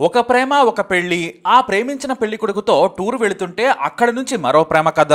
ఒక ప్రేమ ఒక పెళ్ళి ఆ ప్రేమించిన పెళ్ళి కొడుకుతో టూర్ వెళుతుంటే అక్కడి నుంచి మరో ప్రేమ కథ.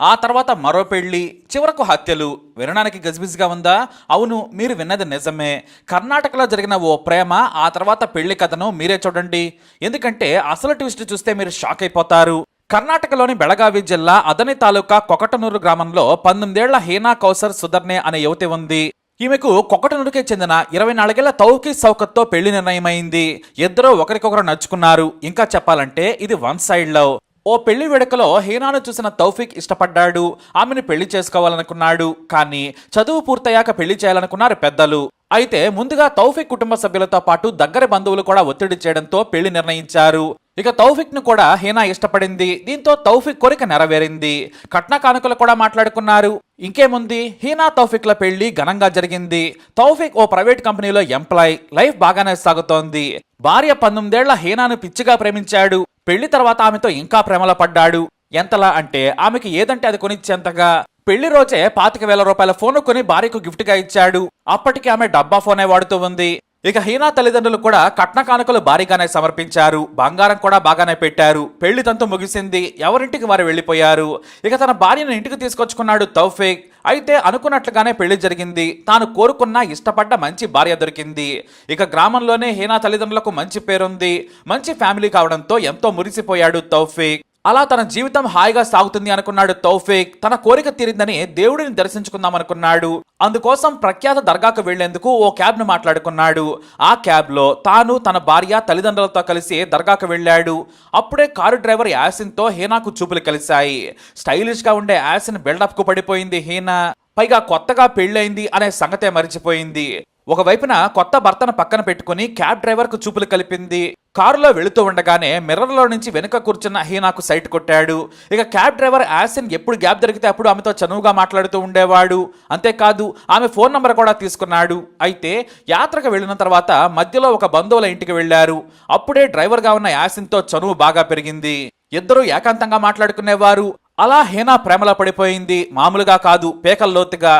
ఆ తర్వాత మరో పెళ్ళి చివరకు హత్యలు. వినడానికి గజిబిజిగా ఉందా? అవును మీరు విన్నది నిజమే. కర్ణాటకలో జరిగిన ఓ ప్రేమ ఆ తర్వాత పెళ్ళి కథను మీరే చూడండి. ఎందుకంటే అసలు ట్విస్ట్ చూస్తే మీరు షాక్ అయిపోతారు. కర్ణాటకలోని బెళగావి జిల్లా అదని తాలూకా కొకటనూరు గ్రామంలో పంతొమ్మిదేళ్ళ హీనా కౌసర్ సుధర్నే అనే యువతి ఉంది. ఈమెకు కొక్కటనుడికే చెందిన ఇరవై నాలుగేళ్ళ తౌకి సౌకత్తో పెళ్ళి నిర్ణయమైంది. ఇద్దరూ ఒకరికొకరు నచ్చుకున్నారు ఇంకా చెప్పాలంటే ఇది వన్ సైడ్ లవ్. ఓ పెళ్ళి వేడుకలో హీనాను చూసిన తౌఫిక్ ఇష్టపడ్డాడు. ఆమెను పెళ్ళి చేసుకోవాలనుకున్నాడు. కానీ చదువు పూర్తయ్యాక పెళ్ళి చేయాలనుకున్నారు పెద్దలు. అయితే ముందుగా తౌఫిక్ కుటుంబ సభ్యులతో పాటు దగ్గర బంధువులు కూడా ఒత్తిడి చేయడంతో పెళ్ళి నిర్ణయించారు. ఇక తౌఫిక్ను కూడా హీనా ఇష్టపడింది. దీంతో తౌఫిక్ కోరిక నెరవేరింది. కట్న కానుకలు కూడా మాట్లాడుకున్నారు. ఇంకేముంది? హీనా తౌఫిక్ల పెళ్ళి ఘనంగా జరిగింది. తౌఫిక్ ఓ ప్రైవేట్ కంపెనీలో ఎంప్లాయ్. లైఫ్ బాగానే సాగుతోంది. భార్య పంతొమ్మిదేళ్ళ హీనాను పిచ్చిగా ప్రేమించాడు. పెళ్ళి తర్వాత ఆమెతో ఇంకా ప్రేమలో పడ్డాడు. ఎంతలా అంటే ఆమెకి ఏదంటే అది కొనిచ్చేంతగా. పెళ్ళి రోజే పాతిక వేల రూపాయల ఫోన్ కొని భార్యకు గిఫ్ట్గా ఇచ్చాడు. అప్పటికి ఆమె డబ్బా ఫోనే వాడుతూ ఉంది. ఇక హీనా తల్లిదండ్రులు కూడా కట్న కానుకలు భారీగానే సమర్పించారు. బంగారం కూడా బాగానే పెట్టారు. పెళ్ళి తంతు ముగిసింది. ఎవరింటికి వారు వెళ్ళిపోయారు? ఇక తన భార్యను ఇంటికి తీసుకొచ్చుకున్నాడు తౌఫేక్. అయితే అనుకున్నట్లుగానే పెళ్ళి జరిగింది. తాను కోరుకున్న ఇష్టపడ్డ మంచి భార్య దొరికింది. ఇక గ్రామంలోనే హీనా తల్లిదండ్రులకు మంచి పేరుంది. మంచి ఫ్యామిలీ కావడంతో ఎంతో మురిసిపోయాడు తౌఫేక్. అలా తన జీవితం హాయిగా సాగుతుంది అనుకున్నాడు తౌఫిక్. తన కోరిక తీరిందని దేవుడిని దర్శించుకుందాం అనుకున్నాడు. అందుకోసం ప్రఖ్యాత దర్గాకు వెళ్ళేందుకు ఓ క్యాబ్ను మాట్లాడుకున్నాడు. ఆ క్యాబ్లో తాను తన భార్య తల్లిదండ్రులతో కలిసి దర్గాకు వెళ్ళాడు. అప్పుడే కారు డ్రైవర్ యాసిన్తో హీనాకు చూపులు కలిశాయి. స్టైలిష్గా ఉండే యాసిన్ బిల్డప్కు పడిపోయింది హీనా. పైగా కొత్తగా పెళ్ళైంది అనే సంగతే మరిచిపోయింది. ఒకవైపున కొత్త భర్తను పక్కన పెట్టుకుని క్యాబ్ డ్రైవర్కు చూపులు కలిపింది. కారులో వెళుతూ ఉండగానే మిర్రర్లో నుంచి వెనుక కూర్చున్న హీనాకు సైట్ కొట్టాడు. ఇక క్యాబ్ డ్రైవర్ యాసిన్ ఎప్పుడు గ్యాప్ దొరికితే అప్పుడు ఆమెతో చనువుగా మాట్లాడుతూ ఉండేవాడు. అంతేకాదు ఆమె ఫోన్ నంబర్ కూడా తీసుకున్నాడు. అయితే యాత్రకు వెళ్ళిన తర్వాత మధ్యలో ఒక బంధువుల ఇంటికి వెళ్ళారు అప్పుడే డ్రైవర్గా ఉన్న యాసిన్తో చనువు బాగా పెరిగింది. ఇద్దరూ ఏకాంతంగా మాట్లాడుకునేవారు. అలా హీనా ప్రేమలో పడిపోయింది. మామూలుగా కాదు పేకల్లోతుగా.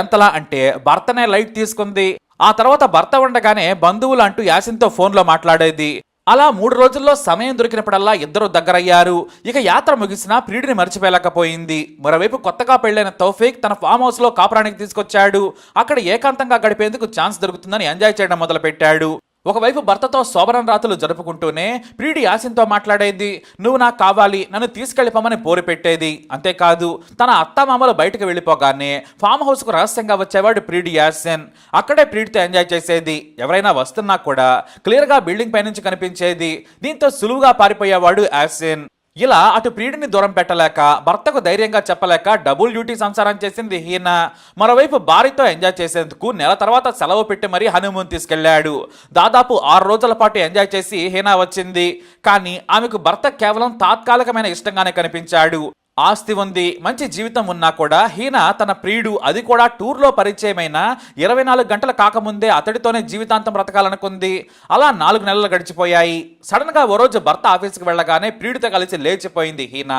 ఎంతలా అంటే భర్తనే లైట్ తీసుకుంది. ఆ తర్వాత భర్త ఉండగానే బంధువులు అంటూ యాసిన్తో ఫోన్లో మాట్లాడేది. అలా మూడు రోజుల్లో సమయం దొరికినప్పుడల్లా ఇద్దరు దగ్గరయ్యారు. ఇక యాత్ర ముగిసినా ప్రియుడిని మర్చిపోలేకపోయింది. మరోవైపు కొత్తగా పెళ్ళైన తౌఫీక్ తన ఫామ్ హౌస్లో కాపురానికి తీసుకొచ్చాడు. అక్కడ ఏకాంతంగా గడిపేందుకు ఛాన్స్ దొరుకుతుందని ఎంజాయ్ చేయడం మొదలుపెట్టాడు. ఒకవైపు భర్తతో శోభనం రాత్రులు జరుపుకుంటూనే ప్రియుడి యాసిన్తో మాట్లాడేది నువ్వు నాకు కావాలి నన్ను తీసుకెళ్ళిపోమని పోరు పెట్టేది. అంతేకాదు తన అత్తమామలు బయటకు వెళ్ళిపోగానే ఫామ్ హౌస్కు రహస్యంగా వచ్చేవాడు ప్రియుడి యాసిన్. అక్కడే ప్రియుడితో ఎంజాయ్ చేసేది. ఎవరైనా వస్తున్నా కూడా క్లియర్గా బిల్డింగ్ పైనుంచి కనిపించేది. దీంతో సులువుగా పారిపోయేవాడు యాసిన్. ఇలా అటు ప్రియుడిని దూరం పెట్టలేక భర్తకు ధైర్యంగా చెప్పలేక డబుల్ డ్యూటీ సంసారం చేసింది హీన. మరోవైపు భార్యతో ఎంజాయ్ చేసేందుకు నెల తర్వాత సెలవు పెట్టి మరీ హనీమూన్ తీసుకెళ్ళాడు. దాదాపు ఆరు రోజుల పాటు ఎంజాయ్ చేసి హీనా వచ్చింది. కానీ ఆమెకు భర్త కేవలం తాత్కాలికమైన ఇష్టంగానే కనిపించాడు. ఆస్తి ఉంది మంచి జీవితం ఉన్నా కూడా హీన తన ప్రియుడు అది కూడా టూర్లో పరిచయమైన ఇరవై నాలుగు గంటలు కాకముందే అతడితోనే జీవితాంతం బ్రతకాలనుకుంది. అలా నాలుగు నెలలు గడిచిపోయాయి. సడన్గా ఓ రోజు భర్త ఆఫీస్కి వెళ్ళగానే ప్రియుడితో కలిసి లేచిపోయింది హీన.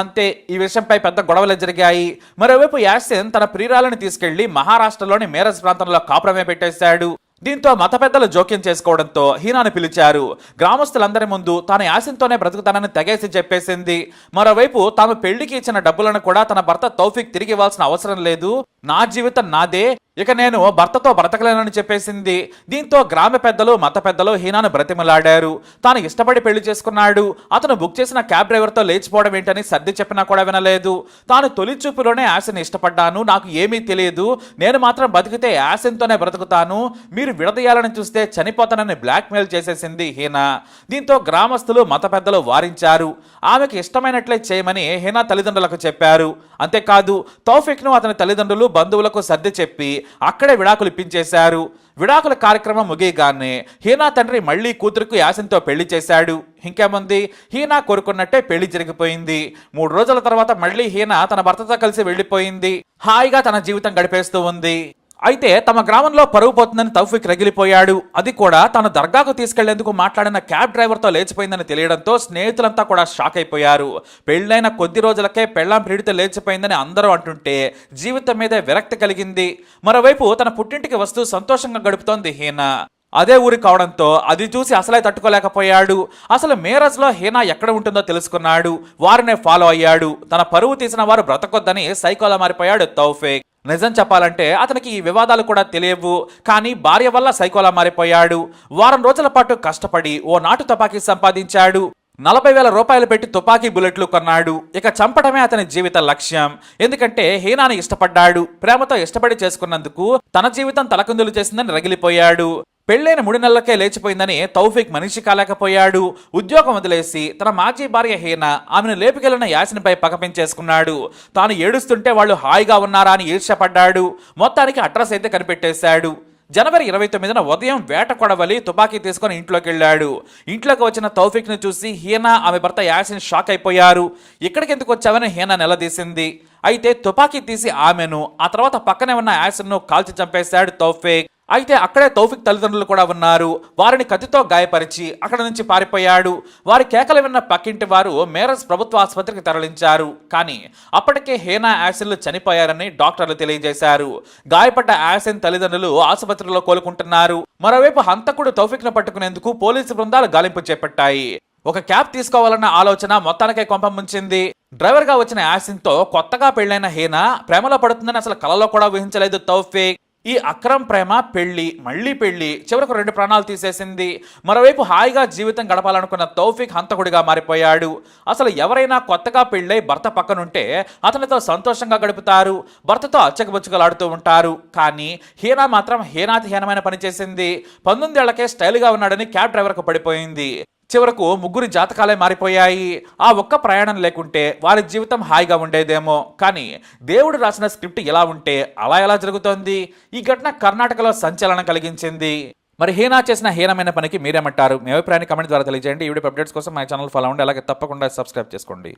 అంతే ఈ విషయంపై పెద్ద గొడవలు జరిగాయి. మరోవైపు యాసిన్ తన ప్రియురాలను తీసుకెళ్ళి మహారాష్ట్రలోని మేరజ్ ప్రాంతంలో కాపురమే పెట్టేశాడు. దీంతో మత పెద్దలు జోక్యం చేసుకోవడంతో హీనాను పిలిచారు. గ్రామస్తులందరి ముందు తాను యాసిన్తోనే బ్రతుకుతానని తెగేసి చెప్పేసింది. మరోవైపు తాము పెళ్ళికి ఇచ్చిన డబ్బులను కూడా తన భర్త తౌఫిక్ తిరిగి ఇవ్వాల్సిన అవసరం లేదు. నా జీవితం నాదే. ఇక నేను భర్తతో బ్రతకలేనని చెప్పేసింది. దీంతో గ్రామ పెద్దలు మత పెద్దలు హీనాను బ్రతిమలాడారు. తాను ఇష్టపడి పెళ్ళి చేసుకున్నాడు. అతను బుక్ చేసిన క్యాబ్ డ్రైవర్తో లేచిపోవడం ఏంటని సర్ది చెప్పినా కూడా వినలేదు. తాను తొలి చూపులోనే యాసిన్ ఇష్టపడ్డాను. నాకు ఏమీ తెలియదు. నేను మాత్రం బతికితే యాసిన్తోనే బ్రతుకుతాను. మీరు విడదీయాలని చూస్తే చనిపోతానని బ్లాక్మెయిల్ చేసేసింది హీనా. దీంతో గ్రామస్తులు మత పెద్దలు వారించారు. ఆమెకు ఇష్టమైనట్లే చేయమని హీనా తల్లిదండ్రులకు చెప్పారు. అంతేకాదు తౌఫిక్ను అతని తల్లిదండ్రులు బంధువులకు సర్ది చెప్పి అక్కడే విడాకులు ఇప్పించేశారు. విడాకుల కార్యక్రమం ముగియగానే హీనా తండ్రి మళ్ళీ కూతురుకు యాసిన్తో పెళ్ళి చేశాడు. ఇంకేముంది? హీనా కోరుకున్నట్టే పెళ్ళి జరిగిపోయింది. మూడు రోజుల తర్వాత మళ్ళీ హీనా తన భర్తతో కలిసి వెళ్ళిపోయింది హాయిగా తన జీవితం గడిపేస్తూ ఉంది. అయితే తమ గ్రామంలో పరువు పోతుందని తౌఫిక్ రగిలిపోయాడు. అది కూడా తన దర్గాకు తీసుకెళ్ళేందుకు మాట్లాడిన క్యాబ్ డ్రైవర్తో లేచిపోయిందని తెలియడంతో స్నేహితులంతా కూడా షాక్ అయిపోయారు. పెళ్ళైన కొద్ది రోజులకే పెళ్ళాం ప్రీడితో లేచిపోయిందని అందరూ అంటుంటే జీవితం మీదే విరక్తి కలిగింది. మరోవైపు తన పుట్టింటికి వస్తూ సంతోషంగా గడుపుతోంది హీనా. అదే ఊరి కావడంతో అది చూసి అసలే తట్టుకోలేకపోయాడు. అసలు మేరజ్లో హీనా ఎక్కడ ఉంటుందో తెలుసుకున్నాడు. వారినే ఫాలో అయ్యాడు. తన పరువు తీసిన వారు బ్రతకొద్దని సైకోలా మారిపోయాడు తౌఫేక్. నిజం చెప్పాలంటే అతనికి ఈ వివాదాలు కూడా తెలియవు. కానీ భార్య వల్ల సైకోలా మారిపోయాడు. వారం రోజుల పాటు కష్టపడి ఓ నాటు తపాకీ సంపాదించాడు. నలభై వేల రూపాయలు పెట్టి తుపాకీ బుల్లెట్లు కొన్నాడు. ఇక చంపడమే అతని జీవిత లక్ష్యం. ఎందుకంటే హీనాని ఇష్టపడ్డాడు. ప్రేమతో ఇష్టపడి చేసుకున్నందుకు తన జీవితం తలకుందులు చేసిందని రగిలిపోయాడు. పెళ్ళైన మూడు నెలలకే లేచిపోయిందని తౌఫిక్ మనిషి కాలేకపోయాడు. ఉద్యోగం వదిలేసి తన మాజీ భార్య హీన ఆమెను లేపికెళ్ళిన యాసిన్పై పకపించేసుకున్నాడు తాను ఏడుస్తుంటే వాళ్ళు హాయిగా ఉన్నారా అని ఈర్ష్యపడ్డాడు. మొత్తానికి అడ్రస్ అయితే కనిపెట్టేశాడు. జనవరి ఇరవై తొమ్మిదిన ఉదయం వేట కొడవలి తుపాకీ తీసుకొని ఇంట్లోకి వెళ్ళాడు. ఇంట్లోకి వచ్చిన తౌఫిక్ను చూసి హీనా ఆమె భర్త యాసిన్ షాక్ అయిపోయారు. ఇక్కడికి ఎందుకు వచ్చావని హీనా నిలదీసింది. అయితే తుపాకీ తీసి ఆమెను ఆ తర్వాత పక్కనే ఉన్న యాసిన్ను కాల్చి చంపేశాడు తౌఫిక్. అయితే అక్కడే తౌఫిక్ తల్లిదండ్రులు కూడా ఉన్నారు. వారిని కత్తితో గాయపరిచి అక్కడ నుంచి పారిపోయాడు. వారి కేకలు విన్న పక్కింటి వారు మేరస్ ప్రభుత్వ ఆసుపత్రికి తరలించారు. కానీ అప్పటికే హేనా యాసిన్లు చనిపోయారని డాక్టర్లు తెలియజేశారు. గాయపడ్డ యాసిన్ తల్లిదండ్రులు ఆసుపత్రిలో కోలుకుంటున్నారు. మరోవైపు హంతకుడు తౌఫిక్ను పట్టుకునేందుకు పోలీసు బృందాలు గాలింపు చేపట్టాయి. ఒక క్యాబ్ తీసుకోవాలన్న ఆలోచన మొత్తానికే కొంప ముంచింది. డ్రైవర్గా వచ్చిన యాసిన్తో కొత్తగా పెళ్ళైన హీనా ప్రేమలో పడుతుందని అసలు కలలో కూడా ఊహించలేదు తౌఫిక్. ఈ అక్రమ్ ప్రేమ పెళ్ళి మళ్ళీ పెళ్ళి చివరకు రెండు ప్రాణాలు తీసేసింది. మరోవైపు హాయిగా జీవితం గడపాలనుకున్న తౌఫిక్ హంతకుడిగా మారిపోయాడు. అసలు ఎవరైనా కొత్తగా పెళ్ళై భర్త పక్కనుంటే అతనితో సంతోషంగా గడుపుతారు భర్తతో అచ్చకబుచ్చకలాడుతూ ఉంటారు. కానీ హీనా మాత్రం హీనాతి హీనమైన పని చేసింది. పంతొమ్మిదేళ్ళకే స్టైల్గా ఉన్నాడని క్యాబ్ డ్రైవర్కు పడిపోయింది. చివరకు ముగ్గురి జాతకాలే మారిపోయాయి. ఆ ఒక్క ప్రయాణం లేకుంటే వారి జీవితం హాయిగా ఉండేదేమో. కానీ దేవుడు రాసిన స్క్రిప్ట్ ఎలా ఉంటే అలా ఎలా జరుగుతోంది? ఈ ఘటన కర్ణాటకలో సంచలనం కలిగించింది. మరి హీనా చేసిన హీనమైన పనికి మీరేమంటారు? మీ అభిప్రాయాన్ని కమెంట్ ద్వారా తెలియజేయండి. ఈ వీడియో అప్డేట్స్ కోసం మా ఛానల్ ఫాలో అవ్వండి. అలాగే తప్పకుండా సబ్స్క్రైబ్ చేసుకోండి.